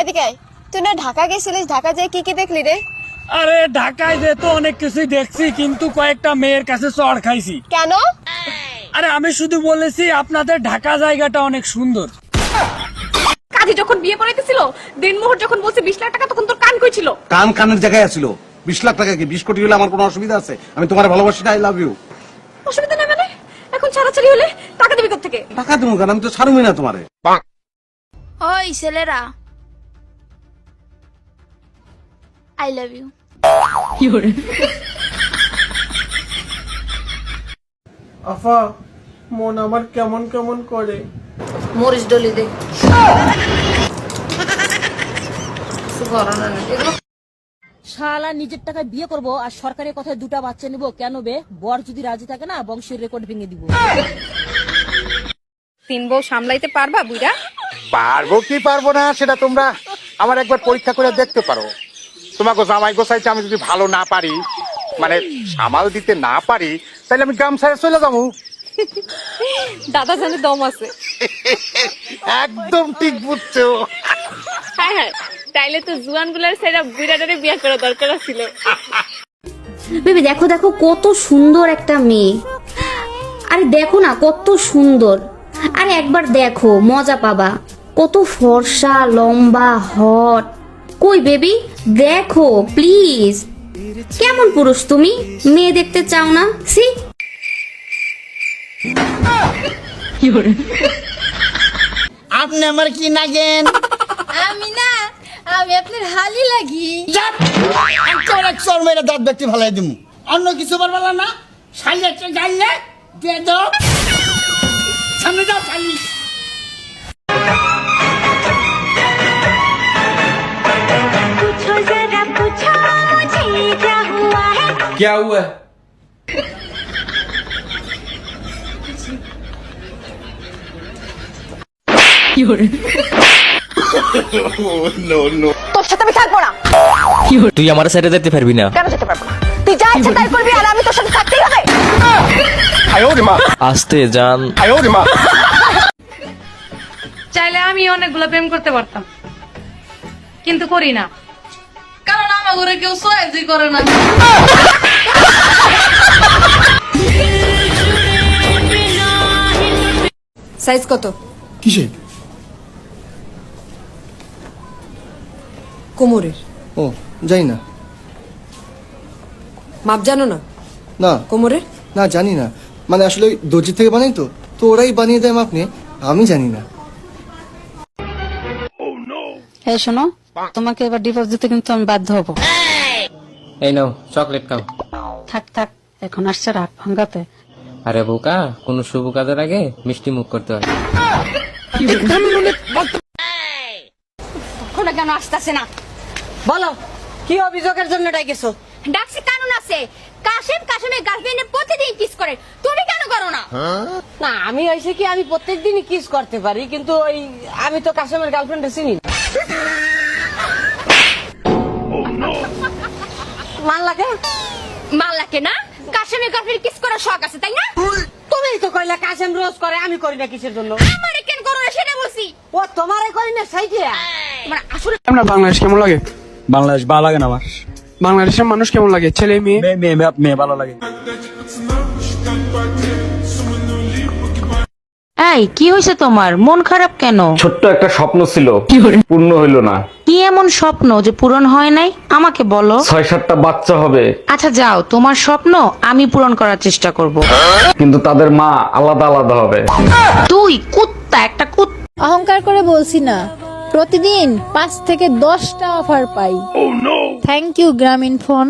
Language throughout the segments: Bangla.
এদিকে তুই না ঢাকা গেছিলিস? ঢাকা যেয়ে কি কি দেখলি রে? আরে ঢাকায় যে তো অনেক কিছুই দেখছি কিন্তু কয়েকটা মেয়ের কাছে চড় খাইছি। কেন? আরে আমি শুধু বলেছি আপনাদের ঢাকা জায়গাটা অনেক সুন্দর। কাজী যখন বিয়ে পড়াইতেছিল দিনমোহর যখন বলছে বিশ লাখ টাকা তখন তোর কান কই ছিল? কান কানের জায়গায় আছিল। বিশ লাখ টাকা কি? বিশ কোটি হলে আমার কোনো অসুবিধা আছে? আমি তোমার ভালোবাসি আই লাভ ইউ অসুবিধা নেই মানে? এখন ছাড়াছাড়ি হলে টাকা দিবি থেকে টাকা দেবো কেন? আমি তো ছাড়বই না তোমারে। ওই ছেলেরা। আই লাভ ইউ আফা মন আমার কেমন কেমন করে? মরিচ ডলি দে। শালা নিজের টাকায় বিয়ে করব আর সরকারি কথায় দুটা বাচ্চা নিব কেন বে? বর যদি রাজি থাকে না বংশের রেকর্ড ভেঙে দিব। তিন বউ সামলাইতে পারবা বুইরা পারব কি পারব না সেটা তোমরা আমার একবার পরীক্ষা করে দেখতে পারো। তোমাকে জামাই গোসাইতে আমি যদি ভালো না পারি মানে সামাল দিতে না পারি তাহলে আমি গ্রাম ছেড়ে চলে যাব। দাদা জানে দম আছে। একদম ঠিক বুঝছ। হ্যাঁ হ্যাঁ তাইলে তো জুয়ানগুলার সেরা বুইরাটারে বিয়ে করা দরকার ছিল বেবি দেখো দেখো কত সুন্দর একটা মেয়ে। আরে দেখো না কত সুন্দর। আরে একবার দেখো মজা পাবা। কত ফর্সা লম্বা হট। কই বেবি? দেখো প্লিজ। কেমন পুরুষ তুমি? মেয়ে দেখতে চাও না? সি আপনি আমার কি নাগেন? আমি না আমি আপনার হালি লাগি। অনেক চর মেরে দাঁত ব্যক্তি ভালাই দিমু। অন্য কিছু পারবালা না শালি একটা জানলে দিয়ে দাও। সামনে যাও শালি। क्या हुआ তোর সাথে আমি থাকবো না তুই আমার সাইডে যেতে পারবি না কেন যেতে পারবো না তুই যা ইচ্ছে তাই করবি আর আমি তোর সাথে থাকতেই হবে আসতে যান চাইলে আমি অনেকগুলো প্রেম করতে পারতাম কিন্তু করি না কারণ আমার ঘরে কেউ সোয়াজি করে না সাইজ কত? কিসে কোমরের। ও যাই না। মাপ জানো না? না। কোমরের? না জানি না। মানে আসলে ওই দর্জি থেকে বানাই তো তো ওরাই বানিয়ে দেয় আপনি আমি জানি না। এই শোনো তোমাকে এবার ডিভোর্স দিতে কিন্তু আমি বাধ্য হব। এই নাও চকলেট খাও। থাক থাক এখন আসছে রাগ ভাঙ্গাতে। আরে বোকা কোন শুভ কাজের আগে মিষ্টি মুখ করতে হয়। ওরা কেন আসতেছে না। বলো কি অভিযোগের জন্য ডাইকেছো ডাকছে কানুন আছে। কাশেম কাশেমের গার্লফ্রেন্ডে প্রতিদিন কিস করে। তুমি কেন করো না? না আমি হয়েছে কি আমি প্রত্যেক দিনই কিস করতে পারি কিন্তু ওই আমি তো কাসেমের গার্লফ্রেন্ড চিনি না। মান লাগে? মাল্লাকে না? কাশেমের গার্লফ্রেন্ড কিস করার শখ আছে তাই না? তুমি তো কইলা কাশেম রোজ করে আমি করি না কিসের জন্য? আমারে কেন করো না সেটা বলছি। ও তোমারে করি না সাইকে তোমার আসলে আপনার বাংলাদেশ কেমন লাগে? বাংলাদেশ ভালো লাগে না আমার। বাংলাদেশের মানুষ কেমন লাগে? ছেলে মেয়ে মেয়ে মেয়ে ভালো লাগে। এই কি হয়েছে তোমার? মন খারাপ কেন? ছোট্ট একটা স্বপ্ন ছিল। কি পূর্ণ হইল না। কি এমন স্বপ্ন যে পূরণ হয় নাই? আমাকে বলো। ছয় সাতটা বাচ্চা হবে। আচ্ছা যাও। তোমার স্বপ্ন আমি পূরণ করার চেষ্টা করব। কিন্তু তাদের মা আলাদা আলাদা হবে। তুই কুত্তা একটা কুত্তা অহংকার করে বলছি না। প্রতিদিন পাঁচ থেকে দশটা অফার পাই। থ্যাংক ইউ গ্রামীণ ফোন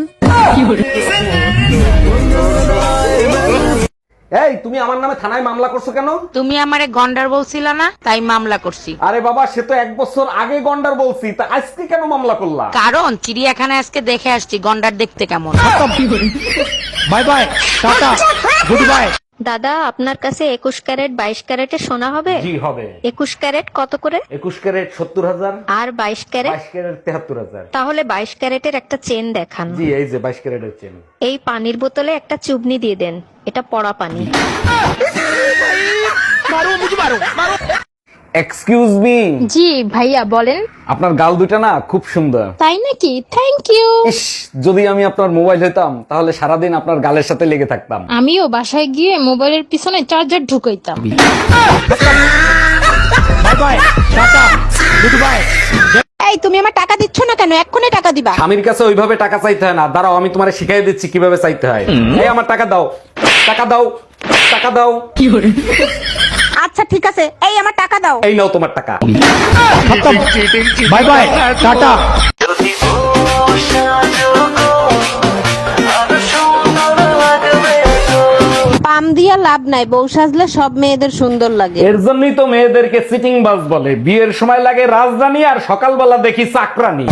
এই তুমি আমার নামে থানায় মামলা করছ কেন? তুমি আমারে গন্ডার বলছিল না তাই মামলা করছি। আরে বাবা সে তো এক বছর আগে গন্ডার বলছি তা আজকে কেন মামলা করলা? কারণ চিড়িয়াখানায় আজকে দেখে আসছি গন্ডার দেখতে কেমন। Bye bye tata good bye দাদা আপনার কাছে একুশ ক্যারেট বাইশ ক্যারেটে সোনা হবে? জি হবে। একুশ ক্যারেট কত করে? একুশ ক্যারেট সত্তর হাজার। আর বাইশ ক্যারেট? বাইশ ক্যারেট তেহাত্তর হাজার। তাহলে বাইশ ক্যারেটের একটা চেন দেখান। জি এই যে বাইশ ক্যারেটের চেন। এই পানির বোতলে একটা চুবনি দিয়ে দেন। এটা পড়া পানি। এক্সকিউজ মি জি ভাইয়া বলেন। আপনার গাল দুটা না খুব সুন্দর। তাই নাকি? থ্যাংক ইউ ইস যদি আমি আপনার মোবাইল হইতাম তাহলে সারাদিন আপনার গালের সাথে লেগে থাকতাম। আমিও বাসায় গিয়ে মোবাইলের পিছনে চার্জার ঢুকাইতাম। এই তুমি আমার টাকা দিচ্ছ না কেন? এক্ষুনি টাকা দিবা। স্বামীর কাছে ওইভাবে টাকা চাইতে হয় না। দাঁড়াও আমি তোমার শিখাই দিচ্ছি কীভাবে চাইতে হয়। এই আমার টাকা দাও। টাকা দাও। টাকা দাও। আচ্ছা ঠিক আছে। এই আমার টাকা দাও। এই নাও তোমার টাকা। By bye tata. পাম দিয়া লাভ নাই বউ সাজলে সব মেয়েদের সুন্দর লাগে। এর জন্যই তো মেয়েদেরকে সিটিং বাস বলে। বিয়ের সময় লাগে রাজধানী আর সকালবেলা দেখি চাকরানি।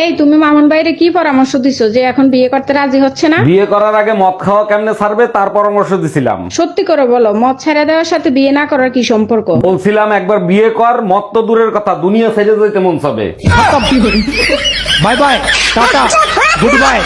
এই তুমি মামুন ভাইরে কি পরামর্শ দিছো যে এখন বিয়ে করতে রাজি হচ্ছে না? বিয়ে করার আগে মদ খাওয়া কেমনে ছাড়বে? তার পরামর্শ দিছিলাম। সত্যি করে বলো মদ ছেড়ে দেওয়ার সাথে বিয়ে না করার কি সম্পর্ক? বলছিলাম একবার বিয়ে কর মদ তো দূরের কথা দুনিয়া ছেড়ে যেতে মন চাবে। Bye bye tata good bye.